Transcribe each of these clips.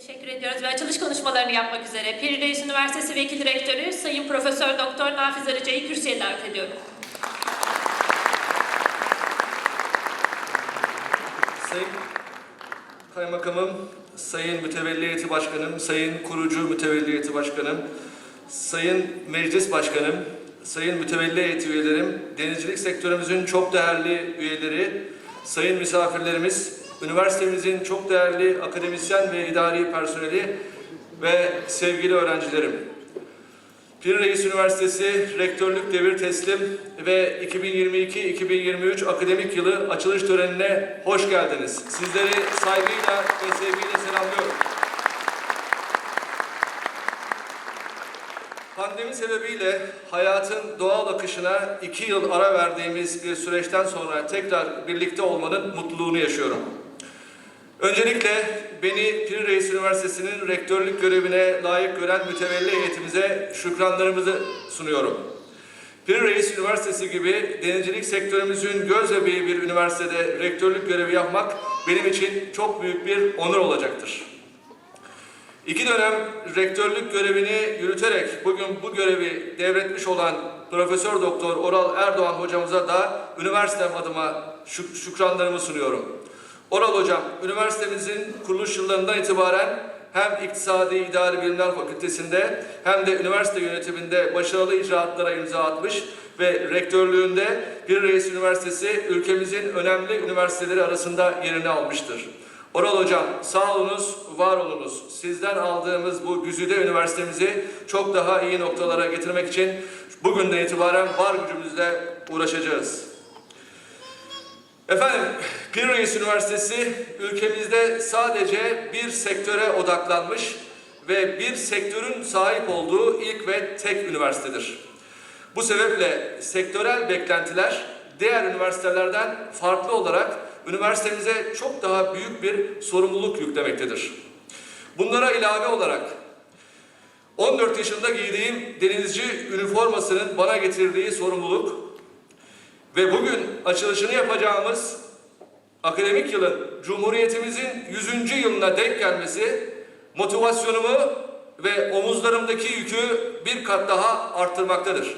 Teşekkür ediyoruz ve açılış konuşmalarını yapmak üzere Piri Üniversitesi Vekil Rektörü Sayın Profesör Doktor Nafiz Arıcı'yı kürsüye davet ediyorum. Sayın Kaymakamım, Sayın Mütevelli Heyeti Başkanım, Sayın Kurucu Mütevelli Heyeti Başkanım, Sayın Meclis Başkanım, Sayın Mütevelli Heyeti üyelerim, denizcilik sektörümüzün çok değerli üyeleri, sayın misafirlerimiz, üniversitemizin çok değerli akademisyen ve idari personeli ve sevgili öğrencilerim. Pir Reis Üniversitesi Rektörlük Devir Teslim ve 2022-2023 akademik yılı açılış törenine hoş geldiniz. Sizleri saygıyla ve sevgiyle selamlıyorum. Pandemi sebebiyle hayatın doğal akışına iki yıl ara verdiğimiz bir süreçten sonra tekrar birlikte olmanın mutluluğunu yaşıyorum. Öncelikle beni Pir Reis Üniversitesi'nin rektörlük görevine layık gören mütevelli heyetimize şükranlarımızı sunuyorum. Pir Reis Üniversitesi gibi denizcilik sektörümüzün göz bebeği bir üniversitede rektörlük görevi yapmak benim için çok büyük bir onur olacaktır. İki dönem rektörlük görevini yürüterek bugün bu görevi devretmiş olan Profesör Doktor Oral Erdoğan hocamıza da üniversitem adıma şük- şükranlarımı sunuyorum. Oral hocam, üniversitemizin kuruluş yıllarından itibaren hem İktisadi İdari Bilimler Fakültesinde hem de üniversite yönetiminde başarılı icraatlara imza atmış ve rektörlüğünde Bir Reis Üniversitesi ülkemizin önemli üniversiteleri arasında yerini almıştır. Oral hocam sağ olunuz, var olunuz. Sizden aldığımız bu güzide üniversitemizi çok daha iyi noktalara getirmek için bugünden itibaren var gücümüzle uğraşacağız. Efendim, Pir Reis Üniversitesi ülkemizde sadece bir sektöre odaklanmış ve bir sektörün sahip olduğu ilk ve tek üniversitedir. Bu sebeple sektörel beklentiler diğer üniversitelerden farklı olarak üniversitemize çok daha büyük bir sorumluluk yüklemektedir. Bunlara ilave olarak 14 yaşında giydiğim denizci üniformasının bana getirdiği sorumluluk ve bugün açılışını yapacağımız akademik yılın Cumhuriyetimizin 100. yılına denk gelmesi motivasyonumu ve omuzlarımdaki yükü bir kat daha arttırmaktadır.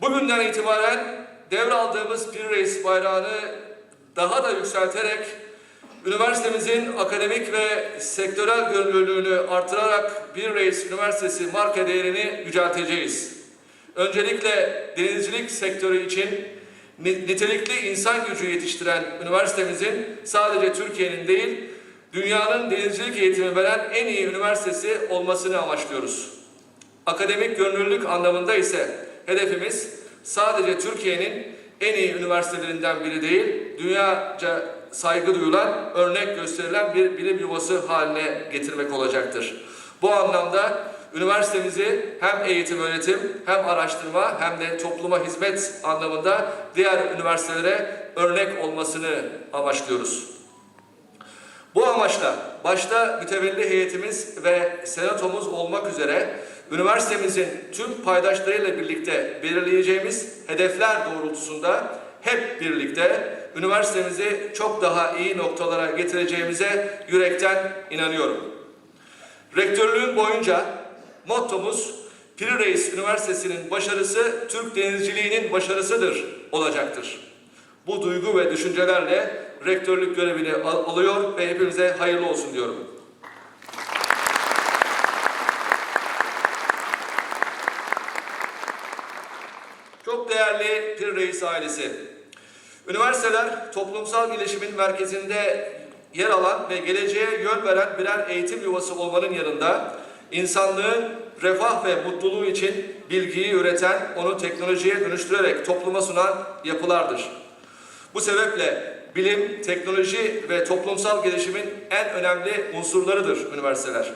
Bugünden itibaren devraldığımız Pir Reis bayrağını daha da yükselterek üniversitemizin akademik ve sektörel görünürlüğünü artırarak Pir Reis Üniversitesi marka değerini yücelteceğiz. Öncelikle denizcilik sektörü için ni- nitelikli insan gücü yetiştiren üniversitemizin sadece Türkiye'nin değil, dünyanın denizcilik eğitimi veren en iyi üniversitesi olmasını amaçlıyoruz. Akademik görünürlük anlamında ise hedefimiz sadece Türkiye'nin en iyi üniversitelerinden biri değil, dünyaca saygı duyulan, örnek gösterilen bir bilim yuvası haline getirmek olacaktır. Bu anlamda üniversitemizi hem eğitim öğretim hem araştırma hem de topluma hizmet anlamında diğer üniversitelere örnek olmasını amaçlıyoruz. Bu amaçla başta mütevelli heyetimiz ve senatomuz olmak üzere üniversitemizin tüm paydaşlarıyla birlikte belirleyeceğimiz hedefler doğrultusunda hep birlikte üniversitemizi çok daha iyi noktalara getireceğimize yürekten inanıyorum. Rektörlüğün boyunca mottomuz Piri Reis Üniversitesi'nin başarısı Türk denizciliğinin başarısıdır olacaktır. Bu duygu ve düşüncelerle rektörlük görevini al- alıyor ve hepimize hayırlı olsun diyorum. Çok değerli Pir Reis ailesi. Üniversiteler toplumsal gelişimin merkezinde yer alan ve geleceğe yön veren birer eğitim yuvası olmanın yanında insanlığın refah ve mutluluğu için bilgiyi üreten, onu teknolojiye dönüştürerek topluma sunan yapılardır. Bu sebeple bilim, teknoloji ve toplumsal gelişimin en önemli unsurlarıdır üniversiteler.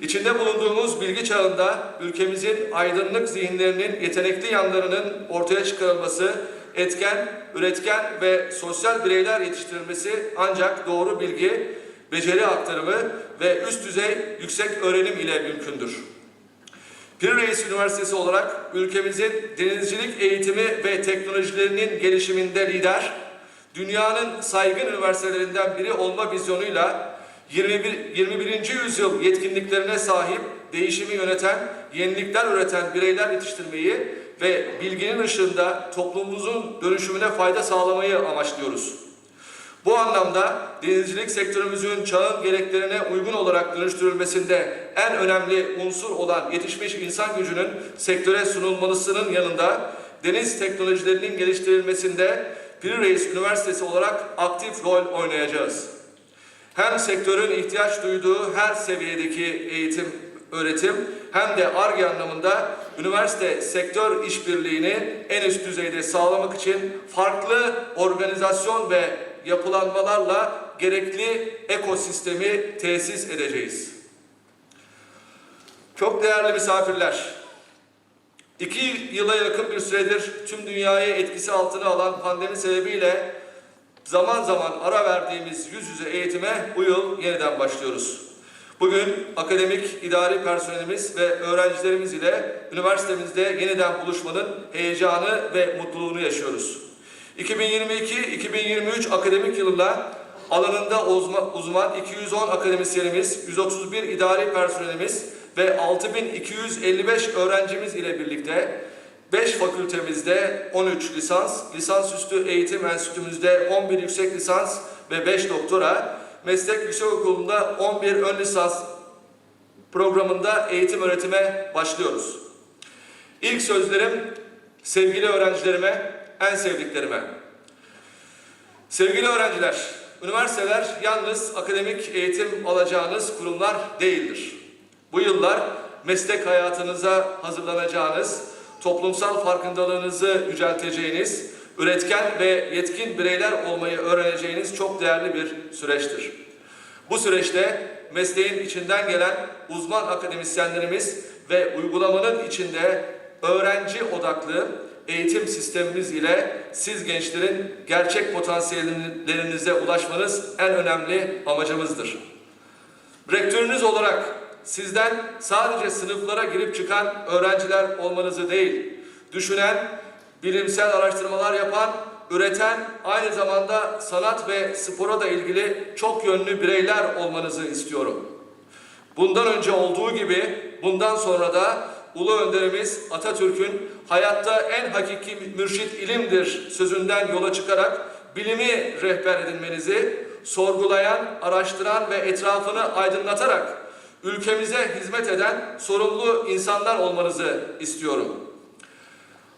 İçinde bulunduğumuz bilgi çağında ülkemizin aydınlık zihinlerinin yetenekli yanlarının ortaya çıkarılması, etken, üretken ve sosyal bireyler yetiştirilmesi ancak doğru bilgi, beceri aktarımı ve üst düzey yüksek öğrenim ile mümkündür. Pir Reis Üniversitesi olarak ülkemizin denizcilik eğitimi ve teknolojilerinin gelişiminde lider, dünyanın saygın üniversitelerinden biri olma vizyonuyla 21. 21. yüzyıl yetkinliklerine sahip, değişimi yöneten, yenilikler üreten bireyler yetiştirmeyi ve bilginin ışığında toplumumuzun dönüşümüne fayda sağlamayı amaçlıyoruz. Bu anlamda denizcilik sektörümüzün çağın gereklerine uygun olarak dönüştürülmesinde en önemli unsur olan yetişmiş insan gücünün sektöre sunulmalısının yanında deniz teknolojilerinin geliştirilmesinde Piri Üniversitesi olarak aktif rol oynayacağız. Hem sektörün ihtiyaç duyduğu her seviyedeki eğitim, öğretim hem de ARGE anlamında üniversite sektör işbirliğini en üst düzeyde sağlamak için farklı organizasyon ve yapılanmalarla gerekli ekosistemi tesis edeceğiz. Çok değerli misafirler, iki yıla yakın bir süredir tüm dünyayı etkisi altına alan pandemi sebebiyle zaman zaman ara verdiğimiz yüz yüze eğitime bu yıl yeniden başlıyoruz. Bugün akademik, idari personelimiz ve öğrencilerimiz ile üniversitemizde yeniden buluşmanın heyecanı ve mutluluğunu yaşıyoruz. 2022-2023 akademik yılında alanında uzma- uzman 210 akademisyenimiz, 131 idari personelimiz ve 6255 öğrencimiz ile birlikte 5 fakültemizde 13 lisans, lisansüstü eğitim enstitümüzde 11 yüksek lisans ve 5 doktora, meslek yüksekokulu'nda 11 ön lisans programında eğitim öğretime başlıyoruz. İlk sözlerim sevgili öğrencilerime, en sevdiklerime. Sevgili öğrenciler, üniversiteler yalnız akademik eğitim alacağınız kurumlar değildir. Bu yıllar meslek hayatınıza hazırlanacağınız, toplumsal farkındalığınızı yücelteceğiniz, üretken ve yetkin bireyler olmayı öğreneceğiniz çok değerli bir süreçtir. Bu süreçte mesleğin içinden gelen uzman akademisyenlerimiz ve uygulamanın içinde öğrenci odaklı eğitim sistemimiz ile siz gençlerin gerçek potansiyellerinize ulaşmanız en önemli amacımızdır. Rektörünüz olarak sizden sadece sınıflara girip çıkan öğrenciler olmanızı değil, düşünen, bilimsel araştırmalar yapan, üreten, aynı zamanda sanat ve spora da ilgili çok yönlü bireyler olmanızı istiyorum. Bundan önce olduğu gibi bundan sonra da Ulu Önderimiz Atatürk'ün hayatta en hakiki mürşit ilimdir sözünden yola çıkarak bilimi rehber edinmenizi, sorgulayan, araştıran ve etrafını aydınlatarak ülkemize hizmet eden sorumlu insanlar olmanızı istiyorum.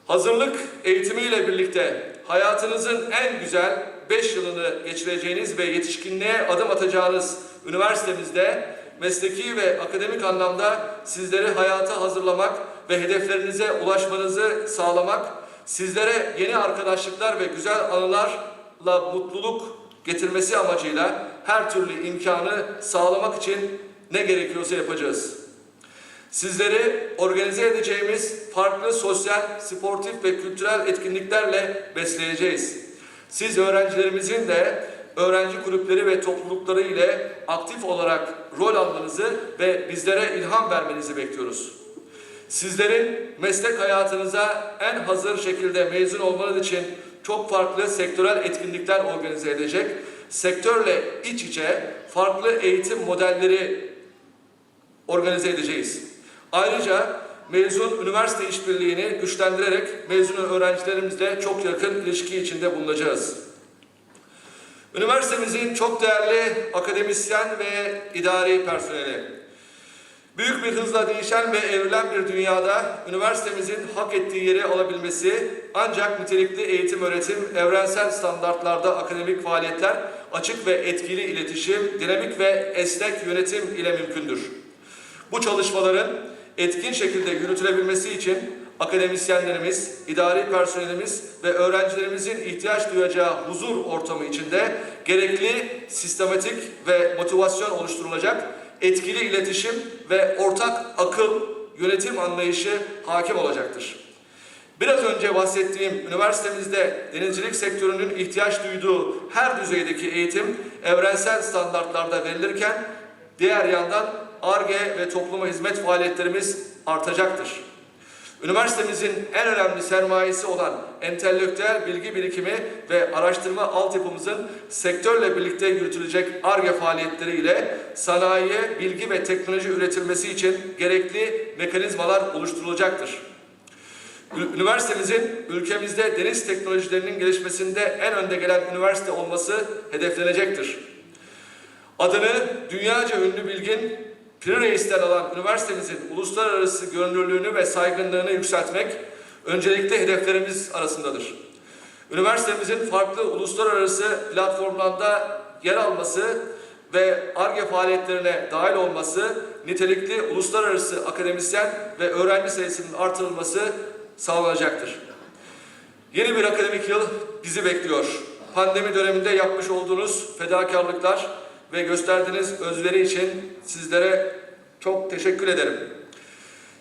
Hazırlık eğitimiyle birlikte hayatınızın en güzel 5 yılını geçireceğiniz ve yetişkinliğe adım atacağınız üniversitemizde mesleki ve akademik anlamda sizleri hayata hazırlamak ve hedeflerinize ulaşmanızı sağlamak, sizlere yeni arkadaşlıklar ve güzel anılarla mutluluk getirmesi amacıyla her türlü imkanı sağlamak için ne gerekiyorsa yapacağız. Sizleri organize edeceğimiz farklı sosyal, sportif ve kültürel etkinliklerle besleyeceğiz. Siz öğrencilerimizin de öğrenci kulüpleri ve toplulukları ile aktif olarak rol almanızı ve bizlere ilham vermenizi bekliyoruz. Sizlerin meslek hayatınıza en hazır şekilde mezun olmanız için çok farklı sektörel etkinlikler organize edecek, sektörle iç içe farklı eğitim modelleri organize edeceğiz. Ayrıca mezun üniversite işbirliğini güçlendirerek mezun öğrencilerimizle çok yakın ilişki içinde bulunacağız. Üniversitemizin çok değerli akademisyen ve idari personeli. Büyük bir hızla değişen ve evrilen bir dünyada üniversitemizin hak ettiği yeri alabilmesi ancak nitelikli eğitim öğretim, evrensel standartlarda akademik faaliyetler, açık ve etkili iletişim, dinamik ve esnek yönetim ile mümkündür. Bu çalışmaların etkin şekilde yürütülebilmesi için akademisyenlerimiz, idari personelimiz ve öğrencilerimizin ihtiyaç duyacağı huzur ortamı içinde gerekli sistematik ve motivasyon oluşturulacak, etkili iletişim ve ortak akıl yönetim anlayışı hakim olacaktır. Biraz önce bahsettiğim üniversitemizde denizcilik sektörünün ihtiyaç duyduğu her düzeydeki eğitim evrensel standartlarda verilirken diğer yandan ARGE ve topluma hizmet faaliyetlerimiz artacaktır. Üniversitemizin en önemli sermayesi olan entelektüel bilgi birikimi ve araştırma altyapımızın sektörle birlikte yürütülecek ARGE faaliyetleriyle sanayiye bilgi ve teknoloji üretilmesi için gerekli mekanizmalar oluşturulacaktır. Üniversitemizin ülkemizde deniz teknolojilerinin gelişmesinde en önde gelen üniversite olması hedeflenecektir. Adını dünyaca ünlü bilgin Piri Reis'ten alan üniversitemizin uluslararası görünürlüğünü ve saygınlığını yükseltmek öncelikle hedeflerimiz arasındadır. Üniversitemizin farklı uluslararası platformlarda yer alması ve ARGE faaliyetlerine dahil olması, nitelikli uluslararası akademisyen ve öğrenci sayısının artırılması sağlanacaktır. Yeni bir akademik yıl bizi bekliyor. Pandemi döneminde yapmış olduğunuz fedakarlıklar ve gösterdiğiniz özveri için sizlere çok teşekkür ederim.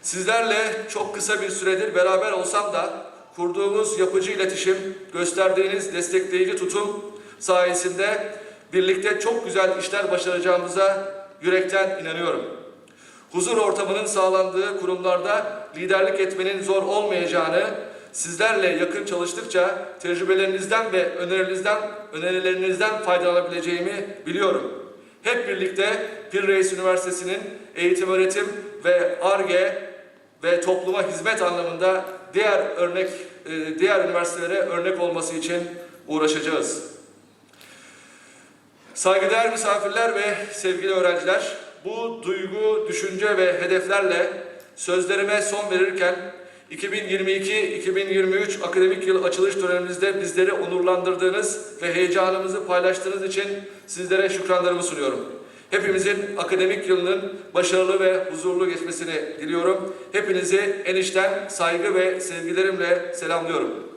Sizlerle çok kısa bir süredir beraber olsam da kurduğumuz yapıcı iletişim, gösterdiğiniz destekleyici tutum sayesinde birlikte çok güzel işler başaracağımıza yürekten inanıyorum. Huzur ortamının sağlandığı kurumlarda liderlik etmenin zor olmayacağını, sizlerle yakın çalıştıkça tecrübelerinizden ve önerilerinizden, önerilerinizden faydalanabileceğimi biliyorum. Hep birlikte Pir Reis Üniversitesi'nin eğitim öğretim ve ARGE ve topluma hizmet anlamında diğer örnek e, diğer üniversitelere örnek olması için uğraşacağız. Saygıdeğer misafirler ve sevgili öğrenciler, bu duygu, düşünce ve hedeflerle sözlerime son verirken 2022-2023 akademik yıl açılış dönemimizde bizleri onurlandırdığınız ve heyecanımızı paylaştığınız için sizlere şükranlarımı sunuyorum. Hepimizin akademik yılının başarılı ve huzurlu geçmesini diliyorum. Hepinizi en içten saygı ve sevgilerimle selamlıyorum.